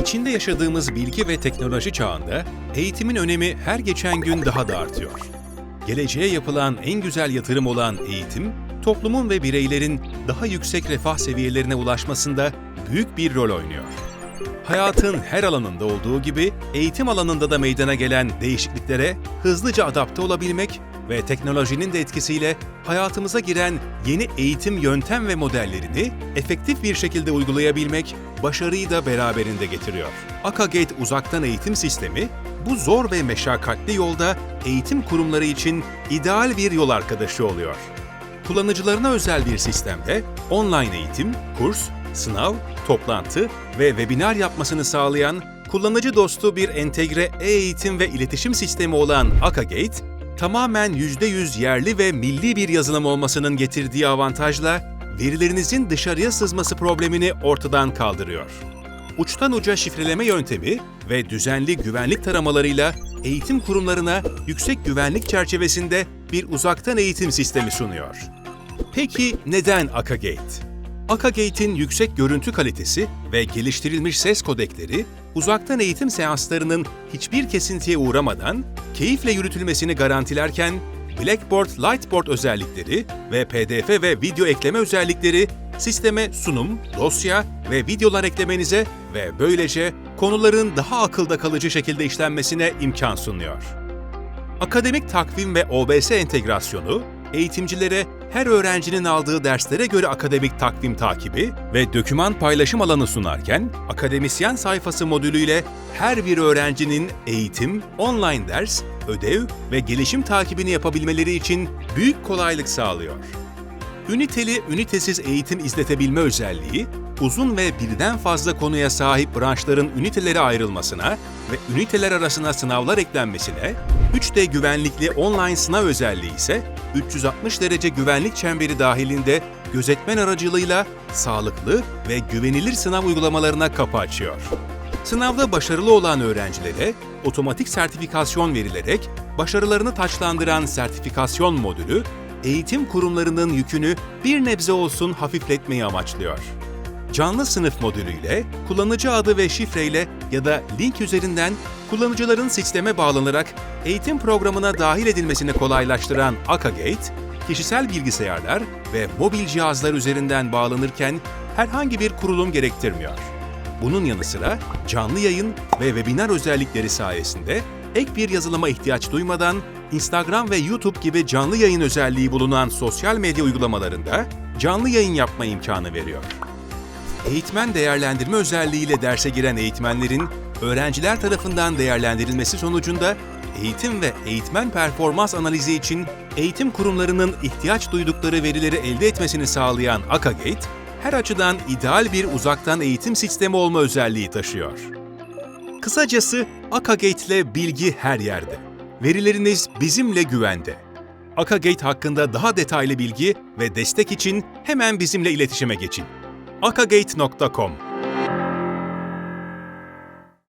İçinde yaşadığımız bilgi ve teknoloji çağında eğitimin önemi her geçen gün daha da artıyor. Geleceğe yapılan en güzel yatırım olan eğitim, toplumun ve bireylerin daha yüksek refah seviyelerine ulaşmasında büyük bir rol oynuyor. Hayatın her alanında olduğu gibi eğitim alanında da meydana gelen değişikliklere hızlıca adapte olabilmek ve teknolojinin de etkisiyle hayatımıza giren yeni eğitim yöntem ve modellerini efektif bir şekilde uygulayabilmek başarıyı da beraberinde getiriyor. Akagate uzaktan eğitim sistemi bu zor ve meşakkatli yolda eğitim kurumları için ideal bir yol arkadaşı oluyor. Kullanıcılarına özel bir sistemde online eğitim, kurs, sınav, toplantı ve webinar yapmasını sağlayan kullanıcı dostu bir entegre e-eğitim ve iletişim sistemi olan Akagate, tamamen %100 yerli ve milli bir yazılım olmasının getirdiği avantajla verilerinizin dışarıya sızması problemini ortadan kaldırıyor. Uçtan uca şifreleme yöntemi ve düzenli güvenlik taramalarıyla eğitim kurumlarına yüksek güvenlik çerçevesinde bir uzaktan eğitim sistemi sunuyor. Peki neden Akagate? Akagate'in yüksek görüntü kalitesi ve geliştirilmiş ses kodekleri, uzaktan eğitim seanslarının hiçbir kesintiye uğramadan keyifle yürütülmesini garantilerken, Blackboard Lightboard özellikleri ve PDF ve video ekleme özellikleri sisteme sunum, dosya ve videolar eklemenize ve böylece konuların daha akılda kalıcı şekilde işlenmesine imkan sunuyor. Akademik takvim ve OBS entegrasyonu, eğitimcilere her öğrencinin aldığı derslere göre akademik takvim takibi ve doküman paylaşım alanı sunarken, akademisyen sayfası modülüyle her bir öğrencinin eğitim, online ders, ödev ve gelişim takibini yapabilmeleri için büyük kolaylık sağlıyor. Üniteli, ünitesiz eğitim izletebilme özelliği, uzun ve birden fazla konuya sahip branşların ünitelere ayrılmasına ve üniteler arasına sınavlar eklenmesine, 3D güvenlikli online sınav özelliği ise 360 derece güvenlik çemberi dahilinde gözetmen aracılığıyla sağlıklı ve güvenilir sınav uygulamalarına kapı açıyor. Sınavda başarılı olan öğrencilere otomatik sertifikasyon verilerek başarılarını taçlandıran sertifikasyon modülü, eğitim kurumlarının yükünü bir nebze olsun hafifletmeyi amaçlıyor. Canlı sınıf modülüyle, kullanıcı adı ve şifreyle ya da link üzerinden kullanıcıların sisteme bağlanarak eğitim programına dahil edilmesini kolaylaştıran Akagate, kişisel bilgisayarlar ve mobil cihazlar üzerinden bağlanırken herhangi bir kurulum gerektirmiyor. Bunun yanı sıra canlı yayın ve webinar özellikleri sayesinde ek bir yazılıma ihtiyaç duymadan Instagram ve YouTube gibi canlı yayın özelliği bulunan sosyal medya uygulamalarında canlı yayın yapma imkanı veriyor. Eğitmen değerlendirme özelliğiyle derse giren eğitmenlerin öğrenciler tarafından değerlendirilmesi sonucunda eğitim ve eğitmen performans analizi için eğitim kurumlarının ihtiyaç duydukları verileri elde etmesini sağlayan Akagate, her açıdan ideal bir uzaktan eğitim sistemi olma özelliği taşıyor. Kısacası Akagate ile bilgi her yerde. Verileriniz bizimle güvende. Akagate hakkında daha detaylı bilgi ve destek için hemen bizimle iletişime geçin. akagate.com